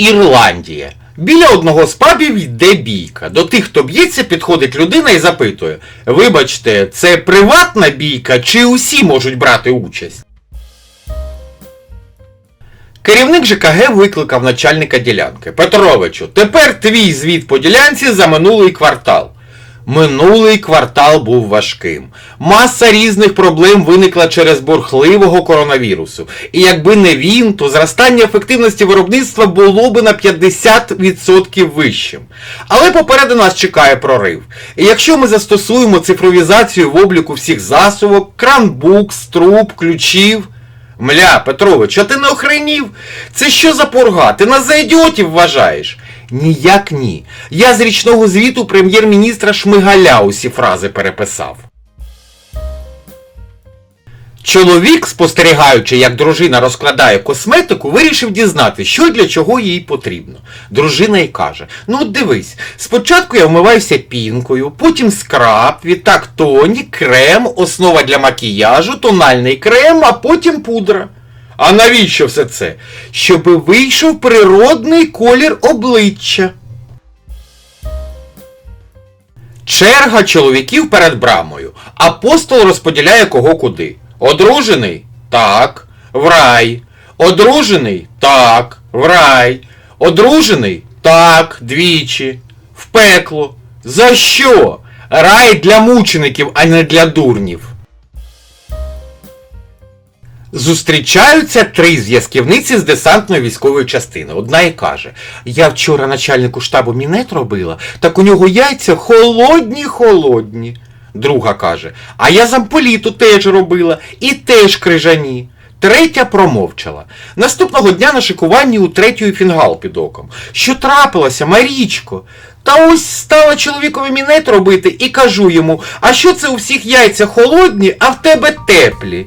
Ірландія. Біля одного з пабів йде бійка. До тих, хто б'ється, підходить людина і запитує: Вибачте, це приватна бійка чи усі можуть брати участь? Керівник ЖКГ викликав начальника ділянки. Петровичу, тепер твій звіт по ділянці за минулий квартал. Минулий квартал був важким. Маса різних проблем виникла через бурхливого коронавірусу. І якби не він, то зростання ефективності виробництва було би на 50% вищим. Але попереду нас чекає прорив. І якщо ми застосуємо цифровізацію в обліку всіх засувок, кранбукс, труб, ключів. Мля, Петрович, а ти не охренів? Це що за пурга? Ти нас за ідіотів вважаєш? Ніяк ні. Я з річного звіту прем'єр-міністра Шмигаля усі фрази переписав. Чоловік, спостерігаючи, як дружина розкладає косметику, вирішив дізнати, що для чого їй потрібно. Дружина й каже: Ну от дивись, спочатку я вмиваюся пінкою, потім скраб, відтак тонік, крем, основа для макіяжу, тональний крем, а потім пудра. А навіщо все це? Щоби вийшов природний колір обличчя. Черга чоловіків перед брамою. Апостол розподіляє кого куди. Одружений? Так. В рай. Одружений? Так. В рай. Одружений? Так. Двічі. В пекло. За що? Рай для мучеників, а не для дурнів. Зустрічаються три зв'язківниці з десантної військової частини. Одна і каже: Я вчора начальнику штабу мінет робила, так у нього яйця холодні, холодні. Друга каже: А я замполіту теж робила і теж крижані. Третя промовчала. Наступного дня на шикуванні у третьої фінгал під оком. Що трапилося, Марічко? Та ось стала чоловікові мінет робити і кажу йому, а що це у всіх яйця холодні, а в тебе теплі?